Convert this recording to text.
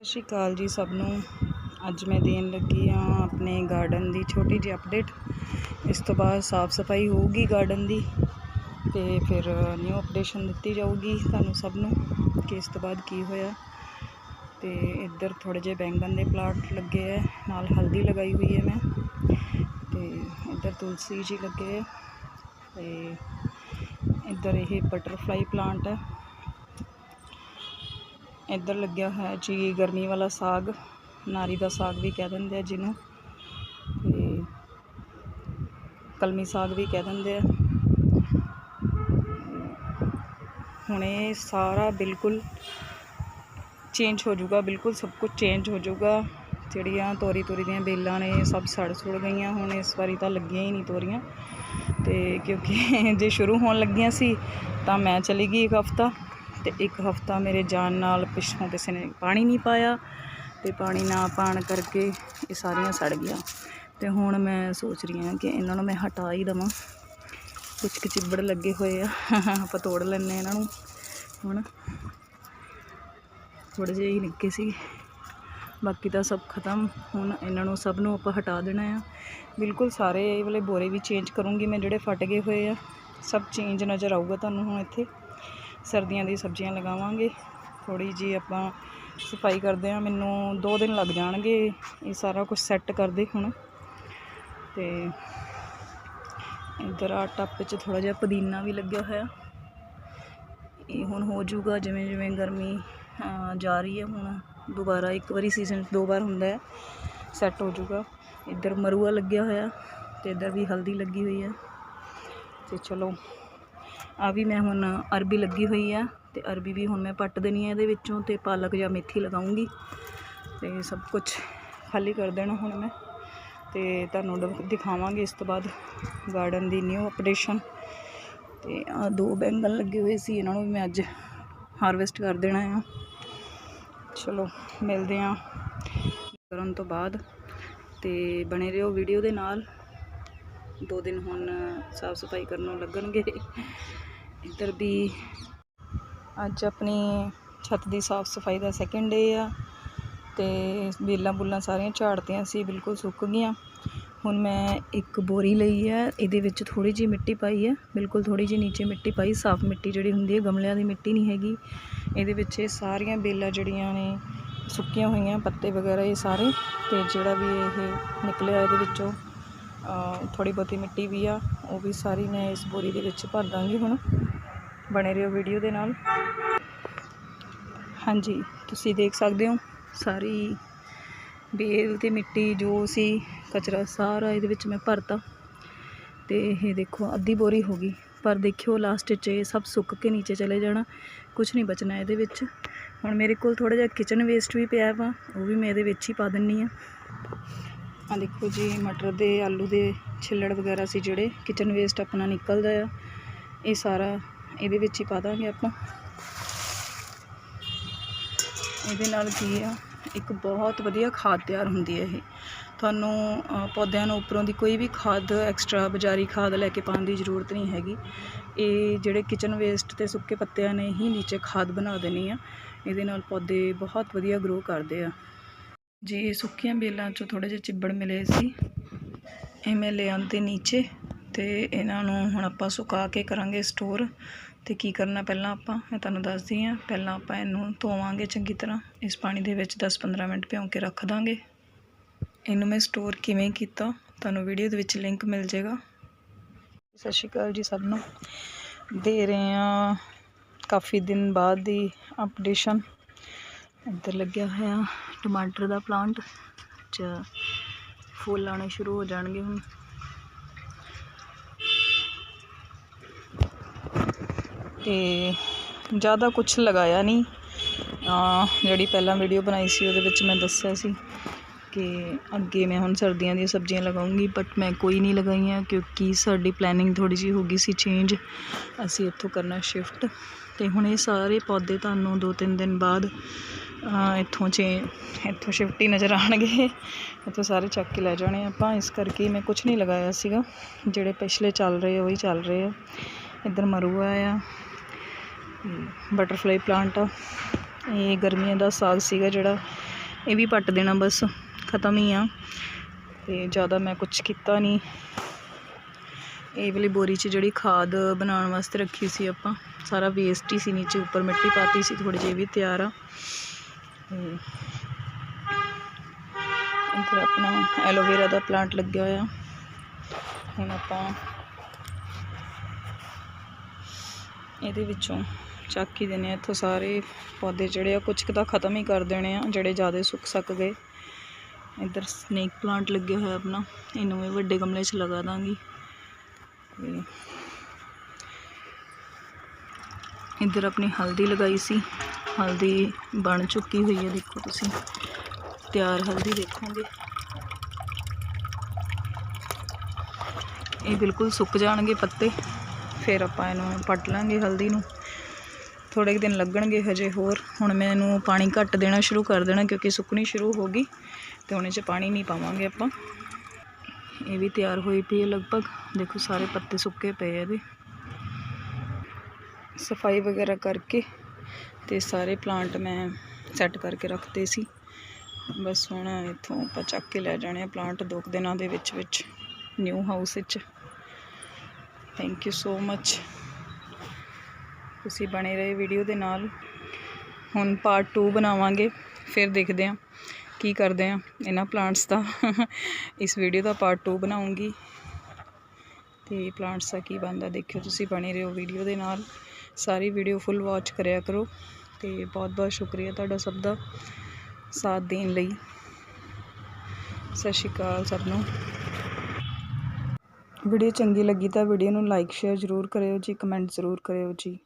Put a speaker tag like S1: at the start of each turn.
S1: ਸਤਿ ਸ਼੍ਰੀ ਅਕਾਲ ਜੀ ਸਭ ਨੂੰ। ਅੱਜ ਮੈਂ ਦੇਣ ਲੱਗੀ ਆ ਆਪਣੇ ਗਾਰਡਨ ਦੀ ਛੋਟੀ ਜਿਹੀ ਅਪਡੇਟ ਇਸ ਤੋਂ ਬਾਅਦ ਸਾਫ਼ ਸਫ਼ਾਈ ਹੋਊਗੀ ਗਾਰਡਨ ਦੀ ਤੇ ਫਿਰ ਨਿਊ ਅਪਡੇਸ਼ਨ ਦਿੱਤੀ ਜਾਊਗੀ ਤੁਹਾਨੂੰ ਸਭ ਨੂੰ ਕਿ ਇਸ ਤੋਂ ਬਾਅਦ ਕੀ ਹੋਇਆ। ਤੇ ਇੱਧਰ ਥੋੜੇ ਜਿਹੇ ਬੈਂਗਣ ਦੇ ਪਲਾਂਟ ਲੱਗੇ ਹੈ ਨਾਲ ਹਲਦੀ ਲਗਾਈ ਹੋਈ ਹੈ ਮੈਂ। ਤੇ ਇੱਧਰ ਤੁਲਸੀ ਜੀ ਲੱਗੇ ਹੈ ਤੇ ਇੱਧਰ ਇਹ ਬਟਰਫਲਾਈ ਪਲਾਂਟ ਹੈ ਇੱਧਰ ਲੱਗਿਆ ਹੋਇਆ ਜੀ ਗਰਮੀ ਵਾਲਾ ਸਾਗ, ਨਾਰੀ ਦਾ ਸਾਗ ਵੀ ਕਹਿ ਦਿੰਦੇ ਆ ਜਿਹਨੂੰ। ਤੇ ਕਲਮੀ ਸਾਗ ਵੀ ਕਹਿ ਦਿੰਦੇ ਆ। ਹੁਣ ਇਹ ਸਾਰਾ ਬਿਲਕੁਲ ਚੇਂਜ ਹੋ ਜਾਊਗਾ, ਬਿਲਕੁਲ ਸਭ ਕੁਝ ਚੇਂਜ ਹੋ ਜਾਊਗਾ। ਜਿਹੜੀਆਂ ਤੋਰੀ ਤੋਰੀ ਦੀਆਂ ਬੇਲਾਂ ਨੇ ਸਭ ਸੜ ਸੁੜ ਗਈਆਂ, ਹੁਣ ਇਸ ਵਾਰੀ ਤਾਂ ਲੱਗੀਆਂ ਹੀ ਨਹੀਂ ਤੋਰੀਆਂ। ਤੇ ਕਿਉਂਕਿ ਜੇ ਸ਼ੁਰੂ ਹੋਣ ਲੱਗੀਆਂ ਸੀ, ਤਾਂ ਮੈਂ ਚਲੀ ਗਈ ਇੱਕ ਹਫਤਾ। ਤੇ ਇੱਕ ਹਫਤਾ ਮੇਰੇ ਜਾਣ ਨਾਲ ਪਿੱਛੋਂ ਕਿਸੇ ਨੇ ਪਾਣੀ ਨਹੀਂ ਪਾਇਆ ਤੇ ਪਾਣੀ ਨਾ ਪਾਣ ਕਰਕੇ ਇਹ ਸਾਰੀਆਂ ਸੜ ਗਈਆਂ। ਤੇ ਹੁਣ ਮੈਂ ਸੋਚ ਰਹੀ ਹਾਂ ਕਿ ਇਹਨਾਂ ਨੂੰ ਮੈਂ ਹਟਾ ਹੀ ਦਵਾਂ। ਕੁਝ ਕੁ ਲੱਗੇ ਹੋਏ ਆ। ਆਪਾਂ ਤੋੜ ਲੈਂਦੇ ਇਹਨਾਂ ਨੂੰ। ਹੁਣ ਥੋੜੇ ਜਿਹੇ ਹੀ ਨਿੱਕੇ ਸੀ ਬਾਕੀ ਤਾਂ ਸਭ ਖਤਮ। ਹੁਣ ਇਹਨਾਂ ਨੂੰ ਸਭ ਨੂੰ ਆਪਾਂ ਹਟਾ ਦੇਣਾ ਆ। ਬਿਲਕੁਲ ਸਾਰੇ ਇਹ ਵਾਲੇ ਬੋਰੇ ਵੀ ਚੇਂਜ ਕਰੂੰਗੀ ਮੈਂ ਜਿਹੜੇ ਫਟ ਗਏ ਹੋਏ ਆ। ਸਭ ਚੇਂਜ ਨਜ਼ਰ ਆਊਗਾ ਤੁਹਾਨੂੰ ਹੁਣ ਇੱਥੇ। ਸਰਦੀਆਂ ਦੀ ਸਬਜ਼ੀਆਂ ਲਗਾਵਾਂਗੇ। ਥੋੜੀ ਜੀ ਆਪਾਂ ਸਫ਼ਾਈ ਕਰਦੇ ਆ ਮੈਨੂੰ 2 ਦਿਨ ਲੱਗ ਜਾਣਗੇ। ਇਹ ਸਾਰਾ ਕੁਝ ਸੈੱਟ ਕਰਦੇ ਹੁਣ। ਤੇ ਇੱਧਰ ਆ ਟੱਪ 'ਚ ਥੋੜਾ ਜਿਹਾ ਪੁਦੀਨਾ ਵੀ ਲੱਗਿਆ ਹੋਇਆ। ਇਹ ਹੁਣ ਹੋ ਜਾਊਗਾ ਜਿਵੇਂ ਜਿਵੇਂ ਗਰਮੀ ਜਾ ਰਹੀ ਹੈ ਹੁਣ। ਦੁਬਾਰਾ ਇੱਕ ਵਾਰੀ ਸੀਜ਼ਨ ਦੋ ਵਾਰ ਹੁੰਦਾ ਹੈ। ਸੈੱਟ ਹੋ ਜਾਊਗਾ। ਇੱਧਰ ਮਰੂਆ ਲੱਗਿਆ ਹੋਇਆ ਤੇ ਇੱਧਰ ਵੀ ਹਲਦੀ ਲੱਗੀ ਹੋਈ ਹੈ। ਤੇ ਚਲੋ ਆ ਵੀ ਮੈਂ ਹੁਣ ਅਰਬੀ ਲੱਗੀ ਹੋਈ ਆ ਤੇ ਅਰਬੀ ਵੀ ਹੁਣ ਮੈਂ ਪੱਟ ਦੇਣੀ ਹੈ ਇਹਦੇ ਵਿੱਚੋਂ ਤੇ ਪਾਲਕ ਜਾਂ ਮੇਥੀ ਲਗਾਉਂਗੀ ਤੇ ਸਭ ਕੁਝ ਖਾਲੀ ਕਰ ਦੇਣਾ ਹੁਣ ਮੈਂ ਤੇ ਤੁਹਾਨੂੰ ਦ- ਦਿਖਾਵਾਂਗੇ ਇਸ ਤੋਂ ਬਾਅਦ ਗਾਰਡਨ ਦੀ ਨਿਊ ਅਪਡੇਸ਼ਨ ਤੇ ਆ ਦੋ ਬੈਂਗਣ ਲੱਗੇ ਹੋਏ ਸੀ, ਇਹਨਾਂ ਨੂੰ ਵੀ ਮੈਂ ਅੱਜ ਹਾਰਵੈਸਟ ਕਰ ਦੇਣਾ ਆ। ਚਲੋ, ਮਿਲਦੇ ਆ ਕਰਨ ਤੋਂ ਬਾਅਦ ਤੇ ਬਣੇ ਰਹੋ ਵੀਡੀਓ ਦੇ ਨਾਲ। ਦੋ ਦਿਨ ਹੁਣ ਸਾਫ਼ ਸਫ਼ਾਈ ਕਰਨ ਨੂੰ ਲੱਗਣਗੇ। ਇੱਧਰ ਵੀ ਅੱਜ ਆਪਣੀ ਛੱਤ ਦੀ ਸਾਫ਼ ਸਫ਼ਾਈ ਦਾ ਸੈਕਿੰਡ ਡੇ ਆ ਤੇ ਬੇਲਾਂ ਬੁੱਲਾਂ ਸਾਰੀਆਂ ਝਾੜਤੀਆਂ ਸੀ, ਬਿਲਕੁਲ ਸੁੱਕ ਗਈਆਂ। ਹੁਣ ਮੈਂ ਇੱਕ ਬੋਰੀ ਲਈ ਹੈ ਇਹਦੇ ਵਿੱਚ ਥੋੜੀ ਜਿਹੀ ਮਿੱਟੀ ਪਾਈ ਹੈ ਬਿਲਕੁਲ ਥੋੜੀ ਜਿਹੀ ਨੀਚੇ ਮਿੱਟੀ ਪਾਈ, ਸਾਫ਼ ਮਿੱਟੀ ਜਿਹੜੀ ਹੁੰਦੀ ਹੈ ਗਮਲਿਆਂ ਦੀ ਮਿੱਟੀ ਨਹੀਂ ਹੈਗੀ। ਇਹਦੇ ਵਿੱਚ ਇਹ ਸਾਰੀਆਂ ਬੇਲਾਂ ਜਿਹੜੀਆਂ ਨੇ ਸੁੱਕੀਆਂ ਹੋਈਆਂ, ਪੱਤੇ ਵਗੈਰਾ ਇਹ ਸਾਰੇ, ਤੇ ਜਿਹੜਾ ਵੀ ਇਹ ਨਿਕਲਿਆ ਇਹਦੇ ਵਿੱਚੋਂ ਥੋੜੀ ਬਹੁਤੀ ਮਿੱਟੀ ਵੀ ਆ, ਉਹ ਵੀ ਸਾਰੀ ਮੈਂ ਇਸ ਬੋਰੀ ਦੇ ਵਿੱਚ ਭਰ ਦਾਂਗੀ ਹੁਣ, ਬਣੇ ਰਹੋ ਵੀਡੀਓ ਦੇ ਨਾਲ। ਹਾਂਜੀ, ਤੁਸੀਂ ਦੇਖ ਸਕਦੇ ਹੋ ਸਾਰੀ ਬੇਲ ਤੇ ਮਿੱਟੀ ਜੋ ਸੀ, ਕਚਰਾ ਸਾਰਾ ਇਹਦੇ ਵਿੱਚ ਮੈਂ ਭਰਤਾ। ਤੇ ਇਹ ਦੇਖੋ, ਅੱਧੀ ਬੋਰੀ ਹੋ ਗਈ। ਪਰ ਦੇਖਿਓ ਲਾਸਟ 'ਚ ਇਹ ਸਭ ਸੁੱਕ ਕੇ ਨੀਚੇ ਚਲੇ ਜਾਣਾ ਕੁਝ ਨਹੀਂ ਬਚਣਾ ਇਹਦੇ ਵਿੱਚ। ਹੁਣ ਮੇਰੇ ਕੋਲ ਥੋੜਾ ਜਿਹਾ ਕਿਚਨ ਵੇਸਟ ਵੀ ਪਿਆ ਵਾ, ਉਹ ਵੀ ਮੈਂ ਇਹਦੇ ਵਿੱਚ ਹੀ ਪਾ ਦਿੰਨੀ ਆ। ਆ ਦੇਖੋ ਜੀ, ਮਟਰ ਦੇ, ਆਲੂ ਦੇ ਛਿੱਲੜ ਵਗੈਰਾ ਸੀ ਜਿਹੜੇ। ਕਿਚਨ ਵੇਸਟ ਆਪਣਾ ਨਿਕਲਦਾ ਆ। ਇਹ ਸਾਰਾ ਇਹਦੇ ਵਿੱਚ ਹੀ ਪਾ ਦਾਂਗੇ ਆਪਾਂ। ਇਹਦੇ ਨਾਲ ਕੀ ਆ, ਇੱਕ ਬਹੁਤ ਵਧੀਆ ਖਾਦ ਤਿਆਰ ਹੁੰਦੀ ਹੈ ਇਹ। ਤੁਹਾਨੂੰ ਪੌਦਿਆਂ ਨੂੰ ਉੱਪਰੋਂ ਦੀ ਕੋਈ ਵੀ ਖਾਦ ਐਕਸਟਰਾ ਬਾਜ਼ਾਰੀ ਖਾਦ ਲੈ ਕੇ ਪਾਉਣ ਦੀ ਜ਼ਰੂਰਤ ਨਹੀਂ ਹੈਗੀ। ਇਹ ਜਿਹੜੇ ਕਿਚਨ ਵੇਸਟ ਤੇ ਸੁੱਕੇ ਪੱਤਿਆਂ ਨੇ ਹੀ ਨੀਚੇ ਖਾਦ ਬਣਾ ਦੇਣੀ ਆ। ਇਹਦੇ ਨਾਲ ਪੌਦੇ ਬਹੁਤ ਵਧੀਆ ਗਰੋ ਕਰਦੇ ਆ। ਜੀ, ਸੁੱਕੀਆਂ ਬੇਲਾਂ 'ਚੋਂ ਥੋੜੇ ਜਿਹੇ ਚਿੱਬੜ ਮਿਲੇ ਸੀ। ਇਹ ਮੈਂ ਲੈ ਆਂਦੇ ਨੀਚੇ ਤੇ ਇਹਨਾਂ ਨੂੰ ਹੁਣ ਆਪਾਂ ਸੁਕਾ ਕੇ ਕਰਾਂਗੇ ਸਟੋਰ। ਤੇ ਕੀ ਕਰਨਾ ਪਹਿਲਾਂ ਆਪਾਂ? ਮੈਂ ਤੁਹਾਨੂੰ ਦੱਸਦੀ ਹਾਂ। ਪਹਿਲਾਂ ਆਪਾਂ ਇਹਨੂੰ ਧੋਵਾਂਗੇ ਚੰਗੀ ਤਰ੍ਹਾਂ। ਇਸ ਪਾਣੀ ਦੇ ਵਿੱਚ 10-15 ਮਿੰਟ ਭਿਉਂ ਕੇ ਰੱਖ ਦਾਂਗੇ। ਇਹਨੂੰ ਮੈਂ ਸਟੋਰ ਕਿਵੇਂ ਕੀਤਾ? ਤੁਹਾਨੂੰ ਵੀਡੀਓ ਦੇ ਵਿੱਚ ਲਿੰਕ ਮਿਲ ਜਾਏਗਾ। ਸਤਿ ਸ਼੍ਰੀ ਅਕਾਲ ਜੀ ਸਭ ਨੂੰ। ਦੇ ਰਹੇ ਆ ਕਾਫੀ ਦਿਨ ਬਾਅਦ ਦੀ ਅਪਡੇਸ਼ਨ ਇੱਧਰ ਲੱਗਿਆ ਹੋਇਆ ਟਮਾਟਰ ਦਾ ਪਲਾਂਟ, ਚ ਫੁੱਲ ਆਉਣੇ ਸ਼ੁਰੂ ਹੋ ਜਾਣਗੇ ਹੁਣ। ਤੇ ਜ਼ਿਆਦਾ ਕੁਝ ਲਗਾਇਆ ਨਹੀਂ। ਜਿਹੜੀ ਪਹਿਲਾਂ ਵੀਡੀਓ ਬਣਾਈ ਸੀ, ਉਹਦੇ ਵਿੱਚ ਮੈਂ ਦੱਸਿਆ ਸੀ ਕਿ ਅੱਗੇ ਮੈਂ ਹੁਣ ਸਰਦੀਆਂ ਦੀਆਂ ਸਬਜ਼ੀਆਂ ਲਗਾਉਂਗੀ ਬਟ ਮੈਂ ਕੋਈ ਨਹੀਂ ਲਗਾਈਆਂ ਕਿਉਂਕਿ ਸਾਡੀ ਪਲੈਨਿੰਗ ਥੋੜੀ ਜਿਹੀ ਹੋ ਗਈ ਸੀ ਚੇਂਜ ਅਸੀਂ ਇੱਥੋਂ ਕਰਨਾ ਸ਼ਿਫਟ ਤੇ ਹੁਣ ਇਹ ਸਾਰੇ ਪੌਦੇ ਤੁਹਾਨੂੰ ਦੋ ਤਿੰਨ ਦਿਨ ਬਾਅਦ ਇੱਥੋਂ ਚੇ, ਇੱਥੋਂ ਸ਼ਿਫਟੀ ਨਜ਼ਰ ਆਉਣਗੇ। ਇੱਥੋਂ ਸਾਰੇ ਚੱਕ ਕੇ ਲੈ ਜਾਣੇ ਆਪਾਂ। ਇਸ ਕਰਕੇ ਮੈਂ ਕੁਝ ਨਹੀਂ ਲਗਾਇਆ ਸੀਗਾ। ਜਿਹੜੇ ਪਿਛਲੇ ਚੱਲ ਰਹੇ ਉਹੀ ਚੱਲ ਰਹੇ ਆ। ਇੱਧਰ ਮਰੂਆ ਆ ਬਟਰਫਲਾਈ ਪਲਾਂਟ ਆ। ਇਹ ਗਰਮੀਆਂ ਦਾ ਸਾਗ ਸੀਗਾ ਜਿਹੜਾ, ਇਹ ਵੀ ਪੱਟ ਦੇਣਾ ਬਸ। ਖਤਮ ਹੀ ਆ। ਤੇ ਜ਼ਿਆਦਾ ਮੈਂ ਕੁਝ ਕੀਤਾ ਨਹੀਂ। ਇਹ ਵਾਲੀ ਬੋਰੀ 'ਚ ਜਿਹੜੀ ਖਾਦ ਬਣਾਉਣ ਵਾਸਤੇ ਰੱਖੀ ਸੀ ਆਪਾਂ, ਸਾਰਾ ਵੇਸਟ ਹੀ ਸੀ ਨੀਚੇ, ਉੱਪਰ ਮਿੱਟੀ ਪਾਤੀ ਸੀ ਥੋੜੀ ਜਿਹੀ ਵੀ ਤਿਆਰ ਆ। ਇੱਧਰ ਆਪਣਾ ਐਲੋਵੇਰਾ ਦਾ ਪਲਾਂਟ ਲੱਗਿਆ ਹੋਇਆ। ਹੁਣ ਆਪਾਂ ਇਹਦੇ ਵਿੱਚੋਂ ਚੱਕ ਹੀ ਦੇਣੇ ਆ ਇੱਥੋਂ ਸਾਰੇ ਪੌਦੇ ਜਿਹੜੇ ਆ ਕੁਝ ਕੁ ਤਾਂ ਖਤਮ ਹੀ ਕਰ ਦੇਣੇ ਆ, ਜਿਹੜੇ ਜ਼ਿਆਦਾ ਸੁੱਕ ਸਕ ਗਏ। ਇੱਧਰ ਸਨੇਕ ਪਲਾਂਟ ਲੱਗਿਆ ਹੋਇਆ ਆਪਣਾ, ਇਹਨੂੰ ਵੀ ਵੱਡੇ ਗਮਲੇ 'ਚ ਲਗਾ ਦਾਂਗੀ। ਇੱਧਰ ਆਪਣੀ ਹਲਦੀ ਲਗਾਈ ਸੀ। ਹਲਦੀ ਬਣ ਚੁੱਕੀ ਹੋਈ ਹੈ, ਦੇਖੋ ਤੁਸੀਂ। ਤਿਆਰ ਹਲਦੀ ਦੇਖੋਗੇ। ਇਹ ਬਿਲਕੁਲ ਸੁੱਕ ਜਾਣਗੇ ਪੱਤੇ। ਫਿਰ ਆਪਾਂ ਇਹਨੂੰ ਪੱਟ ਲਾਂਗੇ ਹਲਦੀ ਨੂੰ। ਥੋੜੇ ਕੁ ਦਿਨ ਲੱਗਣਗੇ ਹਜੇ ਹੋਰ। ਹੁਣ ਮੈਂ ਇਹਨੂੰ ਪਾਣੀ ਘੱਟ ਦੇਣਾ ਸ਼ੁਰੂ ਕਰ ਦੇਣਾ ਕਿਉਂਕਿ ਸੁੱਕਣੀ ਸ਼ੁਰੂ ਹੋ ਗਈ ਤੇ ਹੁਣ ਇਹ 'ਚ ਪਾਣੀ ਨਹੀਂ ਪਾਵਾਂਗੇ ਆਪਾਂ। ਇਹ ਵੀ ਤਿਆਰ ਹੋਈ ਪਈ ਹੈ ਲਗਭਗ। ਦੇਖੋ ਸਾਰੇ ਪੱਤੇ ਸੁੱਕੇ ਪਏ ਆ ਇਹਦੇ। ਸਫ਼ਾਈ ਵਗੈਰਾ ਕਰਕੇ ਤੇ ਸਾਰੇ ਪਲਾਂਟ ਮੈਂ ਸੈੱਟ ਕਰਕੇ ਰੱਖਤੇ ਸੀ। ਬਸ ਹੁਣ ਇੱਥੋਂ ਆਪਾਂ ਚੱਕ ਕੇ ਲੈ ਜਾਣੇ ਆ ਪਲਾਂਟ ਦੋ ਕੁ ਦਿਨਾਂ ਦੇ ਵਿੱਚ ਵਿੱਚ ਨਿਊ ਹਾਊਸ ਵਿੱਚ। ਥੈਂਕ ਯੂ ਸੋ ਮੱਚ ਤੁਸੀਂ ਬਣੇ ਰਹੇ ਵੀਡੀਓ ਦੇ ਨਾਲ। ਹੁਣ ਪਾਰਟ 2 ਬਣਾਵਾਂਗੇ, ਫਿਰ ਦੇਖਦੇ ਹਾਂ ਕੀ ਕਰਦੇ ਹਾਂ ਇਹਨਾਂ ਪਲਾਂਟਸ ਦਾ? ਇਸ ਵੀਡੀਓ ਦਾ ਪਾਰਟ 2 ਬਣਾਉਂਗੀ। ਤੇ ਪਲਾਂਟਸ ਦਾ ਕੀ ਬਣਦਾ ਦੇਖਿਓ, ਤੁਸੀਂ ਬਣੇ ਰਹੋ ਵੀਡੀਓ ਦੇ ਨਾਲ। ਸਾਰੀ ਵੀਡੀਓ ਫੁੱਲ ਵਾਚ ਕਰਿਆ ਕਰੋ ਤੇ ਬਹੁਤ ਬਹੁਤ ਸ਼ੁਕਰੀਆ ਤੁਹਾਡਾ ਸਭ ਦਾ ਸਾਥ ਦੇਣ ਲਈ। ਸਤਿ ਸ਼੍ਰੀ ਅਕਾਲ ਸਭ ਨੂੰ। ਵੀਡੀਓ ਚੰਗੀ ਲੱਗੀ ਤਾਂ ਵੀਡੀਓ ਨੂੰ ਲਾਈਕ ਸ਼ੇਅਰ ਜ਼ਰੂਰ ਕਰਿਓ ਜੀ ਕਮੈਂਟ ਜ਼ਰੂਰ ਕਰਿਓ ਜੀ।